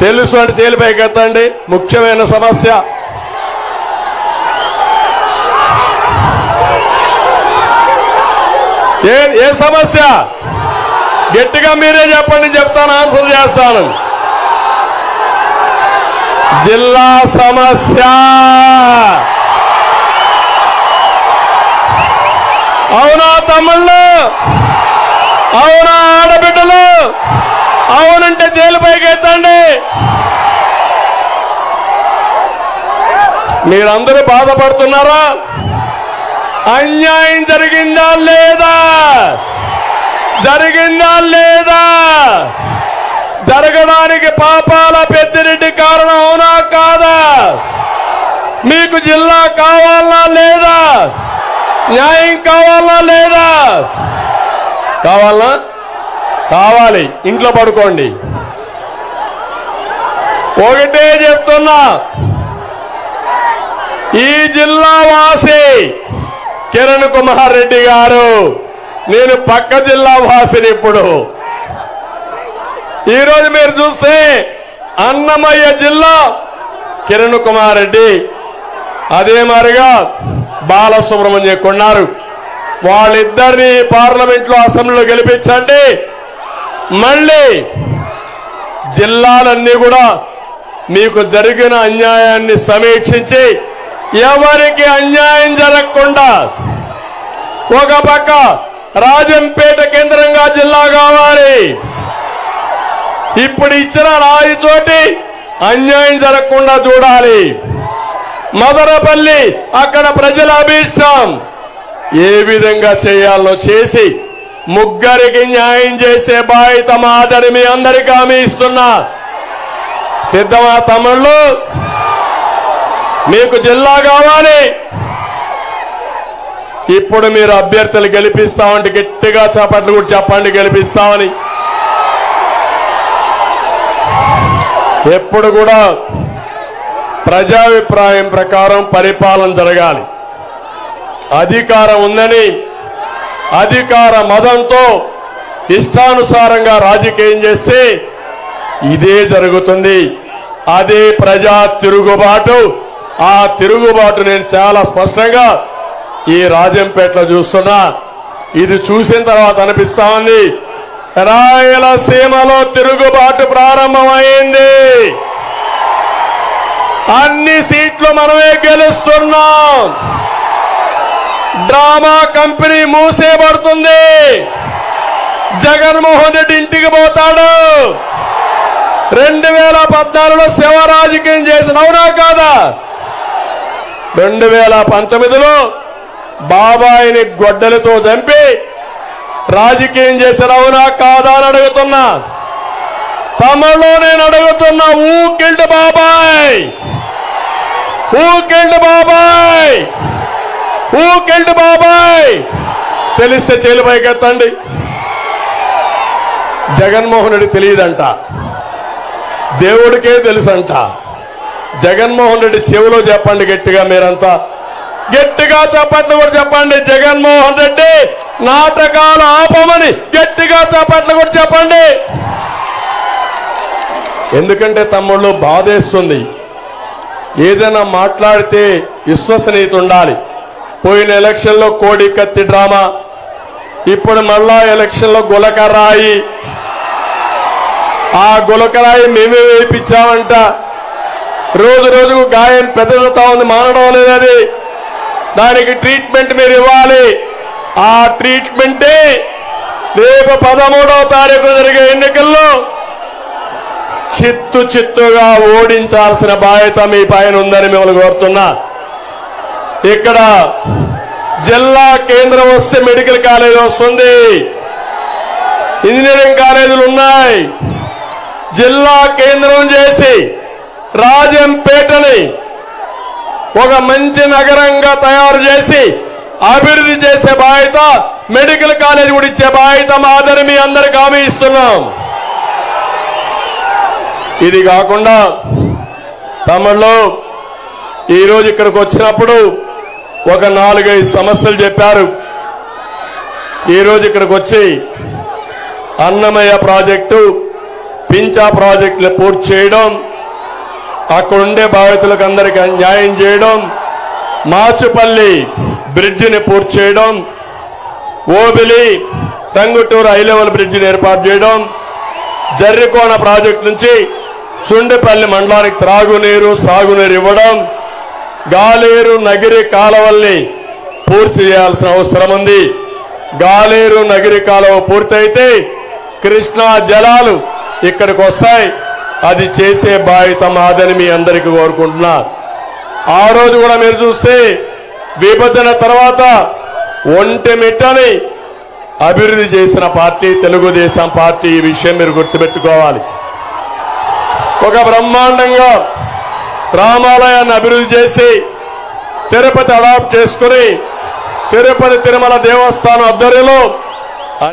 తెలుసు అంటే చేలిపైకి ఎత్తండి. ముఖ్యమైన సమస్య. ఏ ఏ సమస్య? గట్టిగా మీరే చెప్పండి చెప్తాను ఆన్సర్ చేస్తాను. జిల్లా సమస్య. అవునా తమ్ముళ్ళు? అవునా ఆడబిడ్డలు? అవునంటే జైలు పైకి ఎత్తండి మీరందరూ బాధపడుతున్నారా? అన్యాయం జరిగిందా లేదా? జరిగిందా లేదా? జరగడానికి పాపాల పెద్దిరెడ్డి కారణం అవునా కాదా? మీకు జిల్లా కావాలా లేదా? న్యాయం కావాలా లేదా? కావాలా కావాలి. ఇంట్లో పడుకోండి. ఒకటే చెప్తున్నా. ఈ జిల్లా వాసి కిరణ్ కుమార్ రెడ్డి గారు నేను పక్క జిల్లా వాసిని ఇప్పుడు. ఈరోజు మీరు చూస్తే అన్నమయ్య జిల్లా కిరణ్ కుమార్ రెడ్డి. అదే మారిగా బాలసుబ్రహ్మణ్యం కొన్నారు. వాళ్ళిద్దరిని పార్లమెంట్లో అసెంబ్లీలో గెలిపించండి. మళ్ళీ జిల్లాలన్నీ కూడా మీకు జరిగిన అన్యాయాన్ని సమీక్షించి ఎవరికి అన్యాయం జరగకుండా ఒక పక్క రాజంపేట కేంద్రంగా జిల్లా కావాలి. ఇప్పుడు ఇచ్చిన రాయి చోటి అన్యాయం జరగకుండా చూడాలి. మదనపల్లి అక్కడ ప్రజల అభీష్టం ఏ విధంగా చేయాలో చేసి ముగ్గురికి న్యాయం చేసే బాధ్యత మాదని మీ అందరికీ హామీ ఇస్తున్నా. సిద్ధమా తమ్ముళ్ళు? మీకు జిల్లా కావాలి. ఇప్పుడు మీరు అభ్యర్థులు గెలిపిస్తామంటే గట్టిగా చేపట్లు కూడా చెప్పండి గెలిపిస్తామని. ఎప్పుడు కూడా ప్రజాభిప్రాయం ప్రకారం పరిపాలన జరగాలి. అధికారం ఉందని అధికార మదంతో ఇష్టానుసారంగా రాజకీయం చేస్తే ఇదే జరుగుతుంది. అదే ప్రజా తిరుగుబాటు. ఆ తిరుగుబాటు నేను చాలా స్పష్టంగా ఈ రాజంపేటలో చూస్తున్నా. ఇది చూసిన తర్వాత అనిపిస్తా ఉంది. రాయలసీమలో తిరుగుబాటు ప్రారంభమైంది. అన్ని సీట్లు మనమే గెలుస్తున్నాం. డ్రామా కంపెనీ మూసేయబడుతుంది జగన్మోహన్ రెడ్డి ఇంటికి పోతాడు. రెండు వేల పద్నాలుగులో శివ రాజకీయం చేసిన అవునా కాదా? రెండు వేల పంతొమ్మిదిలో బాబాయిని గొడ్డలతో చంపి రాజకీయం చేసిన అవునా కాదా అని అడుగుతున్నా. తమలో నేను అడుగుతున్నా ఊకిల్డ్ బాబాయ్. ఊకిల్డ్ బాబాయ్. ఊకెళ్ళు బాబాయ్! తెలిస్తే చేలు పైకెత్తండి. జగన్మోహన్ రెడ్డి తెలియదంట. దేవుడికే తెలుసంట. జగన్మోహన్ రెడ్డి చెవిలో చెప్పండి గట్టిగా మీరంతా. గట్టిగా చప్పట్లు కూడా చెప్పండి జగన్మోహన్ రెడ్డి. నాటకాలు ఆపమని గట్టిగా చప్పట్లు కూడా చెప్పండి. ఎందుకంటే తమ్ముళ్ళు బాధేస్తుంది. ఏదైనా మాట్లాడితే విశ్వసనీయత ఉండాలి. పోయిన ఎలక్షన్లో కోడి కత్తి డ్రామా ఇప్పుడు మళ్ళా ఎలక్షన్లో గులకరాయి. ఆ గులకరాయి మేమే వేయించామంట. రోజు రోజుకు గాయం పెద్దదవుతా ఉంది మానడం లేదని దానికి ట్రీట్మెంట్ మీరు ఇవ్వాలి. ఆ ట్రీట్మెంటే రేపు పదమూడవ తారీఖు జరిగే ఎన్నికల్లో చిత్తు చిత్తుగా ఓడించాల్సిన బాధ్యత మీ పైన ఉందని మిమ్మల్ని కోరుతున్నా. ఇక్కడ జిల్లా కేంద్రం వస్తే మెడికల్ కాలేజ్ వస్తుంది. ఇంజనీరింగ్ కాలేజీలు ఉన్నాయి. జిల్లా కేంద్రం చేసి రాజంపేటని ఒక మంచి నగరంగా తయారు చేసి అభివృద్ధి చేసే బాధ్యత మెడికల్ కాలేజ్ కూడా ఇచ్చే బాధ్యత మాదని మీ అందరికి హామీ ఇస్తున్నాం. ఇది కాకుండా తమిళలో ఈరోజు ఇక్కడికి వచ్చినప్పుడు ఒక నాలుగైదు సమస్యలు చెప్పారు. ఈరోజు ఇక్కడికి వచ్చి అన్నమయ్య ప్రాజెక్టు పించా ప్రాజెక్టులు పూర్తి చేయడం అక్కడ ఉండే బాధితులకు అందరికీ న్యాయం చేయడం మాచుపల్లి బ్రిడ్జిని పూర్తి చేయడం ఓబిలి టంగుటూరు హై లెవెల్ బ్రిడ్జిని ఏర్పాటు చేయడం జర్రికోన ప్రాజెక్టు నుంచి సుండిపల్లి మండలానికి త్రాగునీరు సాగునీరు ఇవ్వడం గాలేరు నగిరి కాలవల్ని పూర్తి చేయాల్సిన అవసరం ఉంది. గాలేరు నగిరి కాలువ పూర్తయితే కృష్ణా జలాలు ఇక్కడికి వస్తాయి. అది చేసే బాధ్యత మాదని మీ అందరికీ కోరుకుంటున్నా. ఆ రోజు కూడా మీరు చూస్తే విభజన తర్వాత ఒంటెమిట్టని అభివృద్ధి చేసిన పార్టీ తెలుగుదేశం పార్టీ ఈ విషయం మీరు గుర్తుపెట్టుకోవాలి. ఒక బ్రహ్మాండంగా రామాలయాన్ని అభివృద్ధి చేసి తిరుపతి అడాప్ట్ చేసుకుని తిరుపతి తిరుమల దేవస్థానం ఆధ్వర్యంలో